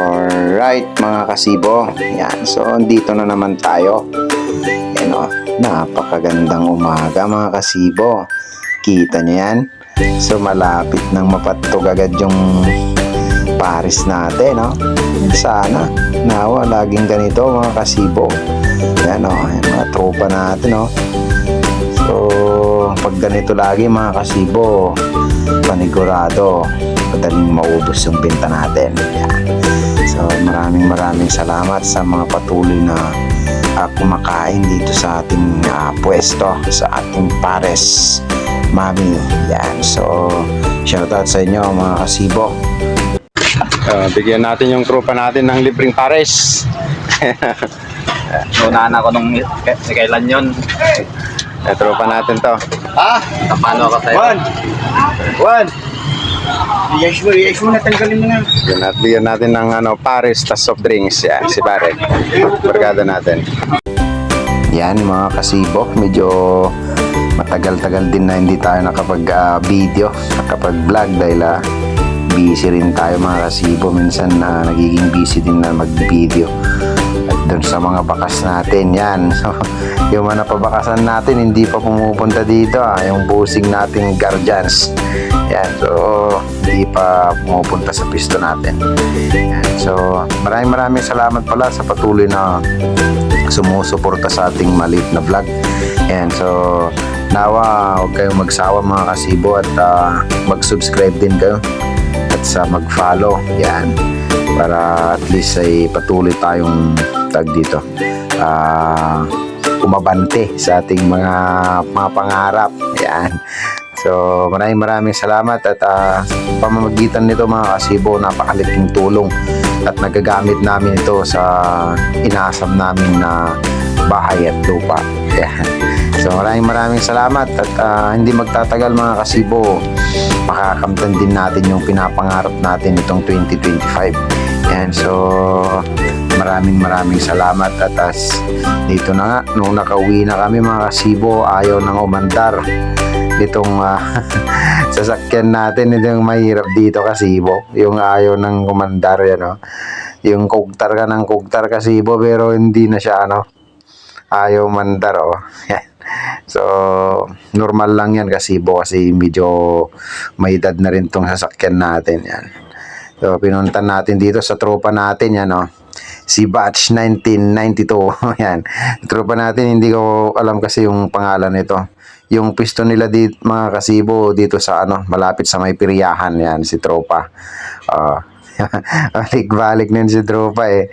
Alright mga kasibo. Yan. So, dito na naman tayo. Yan o. Napakagandang umaga mga kasibo. Kita niyo yan? So, malapit nang mapatog agad yung Paris natin, no? Sana. Nawa, laging ganito mga kasibo. Yan o. Yan, mga tropa natin, no? So, pag ganito lagi mga kasibo, panigurado, madaling maubos yung binta natin. Yan. So, maraming maraming salamat sa mga patuloy na ah, kumakain dito sa ating ah, pwesto, sa ating pares mami. Yan. So, shoutout sa inyo mga kasibo. Ah, bigyan natin yung tropa natin ng libreng pares. Unahan ako nung si kailan yun. Eh, tropa natin to. Ah, Paano ako sa'yo? Juan! Juan! Yes mo, yes mo, natanggalin mo na. Natin, bigyan natin ng ano, pares tas soft drinks. Yan, si pare. Barkada natin. Yan mga kasibo, medyo matagal-tagal din na hindi tayo nakapag-video, nakapag-vlog dahil ah, busy rin tayo mga kasibo. Minsan na nagiging busy din na mag-video. Doon sa mga bakas natin, yan. So, yung mga napabakasan natin, hindi pa pumupunta dito. Ah. Yung busing nating guardians. Yan, so hindi pa pumupunta sa pisto natin. Yan, so maraming maraming salamat pala sa patuloy na sumusuporta sa ating maliit na vlog. Ayan, so nawa huwag kayong magsawa mga kasibo at ah, mag-subscribe din kayo at sa mag-follow. Yan, para at least ay patuloy tayong tag dito. Ah, umabante sa ating mga mga pangarap. Yan. So, maraming maraming salamat at ah, pamamagitan nito mga kasibo, napakaliking tulong at nagagamit namin ito sa inasam namin na bahay at lupa. Yan. So, maraming maraming salamat at ah, hindi magtatagal mga kasibo, makakamtan din natin yung pinapangarap natin itong 2025. Yan, so maraming maraming salamat at as dito na nga, nung nakauwi na kami mga kasibo, ayaw nang umandar itong ah, sasakyan natin. Ito mahirap dito kasibo. Yung ayaw ng kumandar yan no? yung kugtar ka ng kugtar kasibo pero hindi na siya ano ayaw mandar oh so normal lang yan kasibo kasi medyo may edad na rin tong sasakyan natin yan. So pinuntan natin dito sa tropa natin yan oh. Si Batch 1992 yan. Tropa natin hindi ko alam kasi yung pangalan nito. Yung pisto nila dito mga kasibo dito sa ano malapit sa may piriyahan yan si tropa. Uh, balik-balik na yun si tropa eh